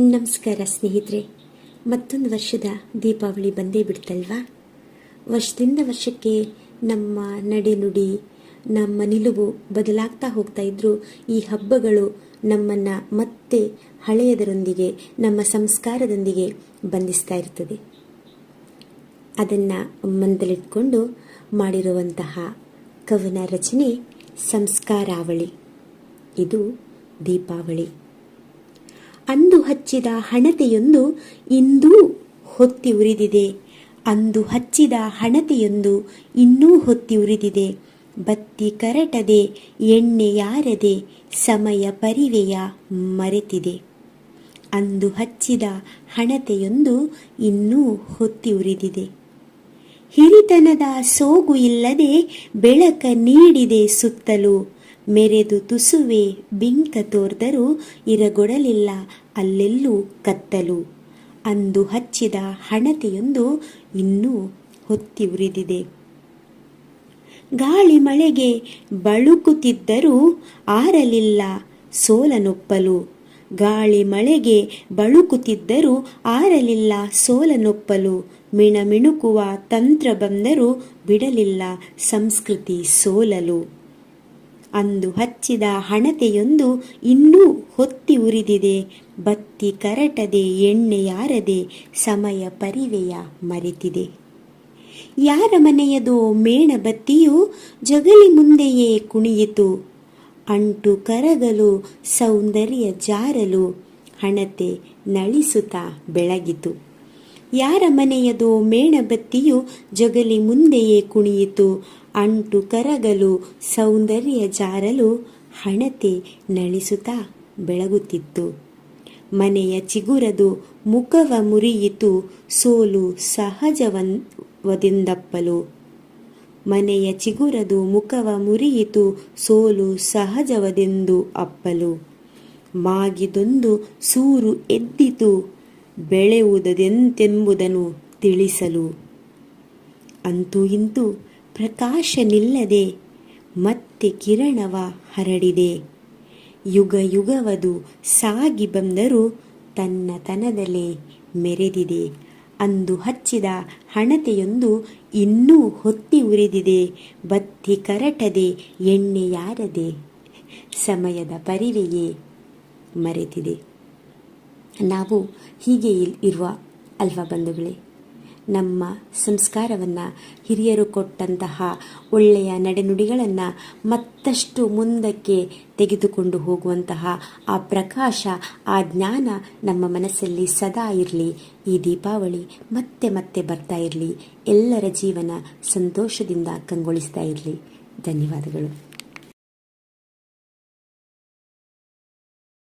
ನಮಸ್ಕಾರ ಸ್ನೇಹಿತರೆ, ಮತ್ತೊಂದು ವರ್ಷದ ದೀಪಾವಳಿ ಬಂದೇ ಬಿಡ್ತಲ್ವಾ? ವರ್ಷದಿಂದ ವರ್ಷಕ್ಕೆ ನಮ್ಮ ನಡೆನುಡಿ ನಮ್ಮ ನಿಲುವು ಬದಲಾಗ್ತಾ ಹೋಗ್ತಾ ಇದ್ರು ಈ ಹಬ್ಬಗಳು ನಮ್ಮನ್ನು ಮತ್ತೆ ಹಳೆಯದರೊಂದಿಗೆ, ನಮ್ಮ ಸಂಸ್ಕಾರದೊಂದಿಗೆ ಬಂಧಿಸ್ತಾ ಇರ್ತದೆ. ಅದನ್ನು ಮನದಲ್ಲಿಟ್ಕೊಂಡು ಮಾಡಿರುವಂತಹ ಕವನ ರಚನೆ ಸಂಸ್ಕಾರಾವಳಿ. ಇದು ದೀಪಾವಳಿ. ಅಂದು ಹಚ್ಚಿದ ಹಣತೆಯೊಂದು ಇಂದೂ ಹೊತ್ತಿ ಉರಿದಿದೆ. ಅಂದು ಹಚ್ಚಿದ ಹಣತೆಯೊಂದು ಇನ್ನೂ ಹೊತ್ತಿ ಉರಿದಿದೆ. ಬತ್ತಿ ಕರಟದೆ ಎಣ್ಣೆಯಾರದೆ ಸಮಯ ಪರಿವೆಯ ಮರೆತಿದೆ. ಅಂದು ಹಚ್ಚಿದ ಹಣತೆಯೊಂದು ಇನ್ನೂ ಹೊತ್ತಿ ಉರಿದಿದೆ. ಹಿರಿತನದ ಸೋಗು ಇಲ್ಲದೆ ಬೆಳಕ ನೀಡಿದೆ ಸುತ್ತಲೂ. ಮೆರೆದು ತುಸುವೆ ಬಿಂಕ ತೋರ್ದರೂ ಇರಗೊಡಲಿಲ್ಲ ಅಲ್ಲೆಲ್ಲೂ ಕತ್ತಲು. ಅಂದು ಹಚ್ಚಿದ ಹಣತೆಯೊಂದು ಇನ್ನೂ ಹೊತ್ತಿ ಉರಿದಿದೆ. ಗಾಳಿ ಮಳೆಗೆ ಬಳುಕುತ್ತಿದ್ದರೂ ಆರಲಿಲ್ಲ ಸೋಲನೊಪ್ಪಲು. ಗಾಳಿ ಮಳೆಗೆ ಬಳುಕುತ್ತಿದ್ದರೂ ಆರಲಿಲ್ಲ ಸೋಲನೊಪ್ಪಲು. ಮಿಣಮಿಣುಕುವ ತಂತ್ರ ಬಂದರೂ ಬಿಡಲಿಲ್ಲ ಸಂಸ್ಕೃತಿ ಸೋಲಲು. ಅಂದು ಹಚ್ಚಿದ ಹಣತೆಯೊಂದು ಇನ್ನೂ ಹೊತ್ತಿ ಉರಿದಿದೆ. ಬತ್ತಿ ಕರಟದೆ ಎಣ್ಣೆಯಾರದೆ ಸಮಯ ಪರಿವೆಯ ಮರೆತಿದೆ. ಯಾರ ಮನೆಯದೋ ಮೇಣಬತ್ತಿಯು ಜಗಲಿ ಮುಂದೆಯೇ ಕುಣಿಯಿತು. ಅಂಟು ಕರಗಲು, ಸೌಂದರ್ಯ ಜಾರಲು, ಹಣತೆ ನಳಿಸುತ್ತಾ ಬೆಳಗಿತು. ಯಾರ ಮನೆಯದೋ ಮೇಣಬತ್ತಿಯು ಜಗಲಿ ಮುಂದೆಯೇ ಕುಣಿಯಿತು. ಅಂಟು ಕರಗಲು, ಸೌಂದರ್ಯ ಜಾರಲು, ಹಣತೆ ನಳಿಸುತ್ತಾ ಬೆಳಗುತ್ತಿತ್ತು. ಮನೆಯ ಚಿಗುರದು ಮುಖವ ಮುರಿಯಿತು. ಸೋಲು ಸಹಜವದಿಂದಪ್ಪಲು ಮನೆಯ ಚಿಗುರದು ಮುಖವ ಮುರಿಯಿತು ಸೋಲು ಸಹಜವದೆಂದು ಅಪ್ಪಲು. ಮಾಗಿದೊಂದು ಸೂರು ಎದ್ದಿತು ಬೆಳೆಯುವುದೆಂತೆಂಬುದನ್ನು ತಿಳಿಸಲು. ಅಂತೂ ಇಂತೂ ಪ್ರಕಾಶ ನಿಲ್ಲದೆ ಮತ್ತೆ ಕಿರಣವ ಹರಡಿದೆ. ಯುಗ ಯುಗವದು ಸಾಗಿ ಬಂದರೂ ತನ್ನ ತನದಲ್ಲೇ ಮೆರೆದಿದೆ. ಅಂದು ಹಚ್ಚಿದ ಹಣತೆಯೊಂದು ಇನ್ನೂ ಹೊತ್ತಿ ಉರಿದಿದೆ, ಬತ್ತಿ ಕರಟದೆ ಎಣ್ಣೆಯಾರದೆ ಸಮಯದ ಪರಿವೆಯೇ ಮರೆತಿದೆ. ನಾವು ಹೀಗೆ ಇರುವ ಅಲ್ವಾ ಬಂಧುಗಳೇ? ನಮ್ಮ ಸಂಸ್ಕಾರವನ್ನು ಹಿರಿಯರು ಕೊಟ್ಟಂತಹ ಒಳ್ಳೆಯ ನಡೆನುಡಿಗಳನ್ನು ಮತ್ತಷ್ಟು ಮುಂದಕ್ಕೆ ತೆಗೆದುಕೊಂಡು ಹೋಗುವಂತಹ ಆ ಪ್ರಕಾಶ, ಆ ಜ್ಞಾನ ನಮ್ಮ ಮನಸ್ಸಲ್ಲಿ ಸದಾ ಇರಲಿ. ಈ ದೀಪಾವಳಿ ಮತ್ತೆ ಮತ್ತೆ ಬರ್ತಾ ಇರಲಿ. ಎಲ್ಲರ ಜೀವನ ಸಂತೋಷದಿಂದ ಕಂಗೊಳಿಸ್ತಾ ಇರಲಿ. ಧನ್ಯವಾದಗಳು.